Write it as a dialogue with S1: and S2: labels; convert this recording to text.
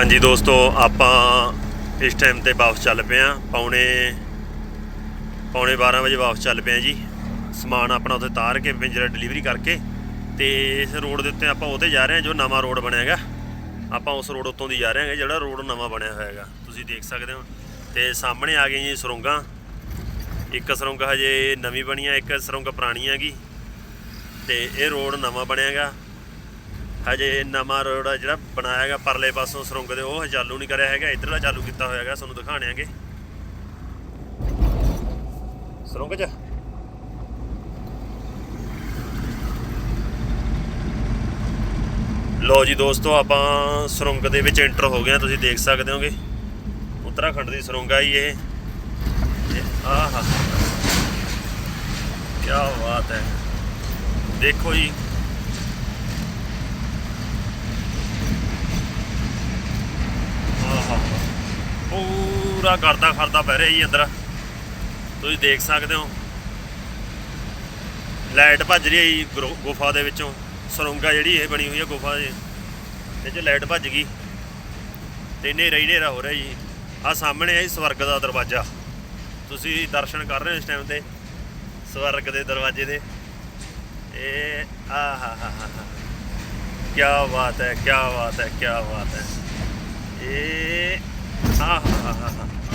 S1: ਹਾਂਜੀ ਦੋਸਤੋ, ਆਪਾਂ ਇਸ ਟਾਈਮ ਤੇ ਵਾਪਸ ਚੱਲ ਪਏ ਆ ਪੌਣੇ ਪੌਣੇ 12 ਵਜੇ ਵਾਪਸ ਚੱਲ ਪਏ ਆ ਜੀ। ਸਮਾਨ ਆਪਣਾ ਉੱਥੇ ਤਾਰ ਕੇ ਪਿੰਜਰਾ ਡਿਲੀਵਰੀ ਕਰਕੇ, ਤੇ ਇਸ ਰੋਡ ਦੇ ਉੱਤੇ ਆਪਾਂ ਉਹਦੇ ਜਾ ਰਹੇ ਹਾਂ, ਜੋ ਨਵਾਂ ਰੋਡ ਬਣਿਆ ਹੈਗਾ। ਆਪਾਂ ਉਸ ਰੋਡ ਉੱਤੋਂ ਦੀ ਜਾ ਰਹੇ ਹਾਂ ਜਿਹੜਾ ਰੋਡ ਨਵਾਂ ਬਣਿਆ ਹੋਇਆ ਹੈਗਾ। ਤੁਸੀਂ ਦੇਖ ਸਕਦੇ ਹੋ। ਤੇ ਸਾਹਮਣੇ ਆ ਗਈਆਂ ਜੀ ਸੁਰੰਗਾਂ। ਇੱਕ ਸੁਰੰਗ ਹਜੇ ਨਵੀਂ ਬਣੀ ਆ, ਇੱਕ ਸੁਰੰਗ ਪੁਰਾਣੀ ਹੈਗੀ। ਤੇ ਇਹ ਰੋਡ ਨਵਾਂ ਬਣਿਆ ਹੈਗਾ। ਹਜੇ ਨਵਾਂ ਰੋਡ ਆ ਜਿਹੜਾ ਬਣਾਇਆ ਹੈਗਾ ਪਰਲੇ ਪਾਸੋਂ ਸੁਰੰਗ ਦੇ, ਉਹ ਚਾਲੂ ਨਹੀਂ ਕਰਿਆ ਹੈਗਾ ਇਧਰਲਾ ਚਾਲੂ ਕੀਤਾ ਹੋਇਆ ਹੈਗਾ, ਤੁਹਾਨੂੰ ਦਿਖਾਣਿਆਂਗੇ ਸੁਰੰਗ ਚ। ਲੋ ਜੀ ਦੋਸਤੋ, ਆਪਾਂ ਸੁਰੰਗ ਦੇ ਵਿੱਚ ਐਂਟਰ ਹੋ ਗਏ ਹਾਂ, ਤੁਸੀਂ ਦੇਖ ਸਕਦੇ ਹੋਗੇ। ਉੱਤਰਾਖੰਡ ਦੀ ਸੁਰੰਗ ਆ ਜੀ ਇਹ। ਇਹ ਆਹਾ ਕੀ ਬਾਤ ਹੈ। ਦੇਖੋ ਜੀ ਆਹਾ ਪੂਰਾ ਕਰਦਾ ਖਰਦਾ ਪੈ ਰਿਹਾ ਜੀ ਅੰਦਰ। ਤੁਸੀਂ ਦੇਖ ਸਕਦੇ ਹੋ। ਲਾਈਟ ਭੱਜ ਰਹੀ ਹੈ ਜੀ ਗਰੋ- ਗੁਫਾ ਦੇ ਵਿੱਚੋਂ। ਸੁਰੰਗਾ ਜਿਹੜੀ ਇਹ ਬਣੀ ਹੋਈ ਹੈ ਗੁਫਾ ਦੇ। ਇਹ 'ਚ ਲਾਈਟ ਭੱਜ ਗਈ। ਤੇ ਹਨੇਰਾ ਹੀ ਹਨੇਰਾ ਹੋ ਰਿਹਾ ਜੀ। ਆ ਸਾਹਮਣੇ ਹੈ ਜੀ ਸਵਰਗ ਦਾ ਦਰਵਾਜ਼ਾ। ਤੁਸੀਂ ਦਰਸ਼ਨ ਕਰ ਰਹੇ ਹੋ ਇਸ ਟਾਈਮ ਤੇ? ਸਵਰਗ ਦੇ ਦਰਵਾਜ਼ੇ ਦੇ। ਇਹ, ਆਹਾ, ਹਾ ਹਾ ਹਾ ਕੀ ਬਾਤ ਹੈ ਕੀ ਬਾਤ ਹੈ ਕੀ ਬਾਤ ਹੈ। ਇਹ ハハハ。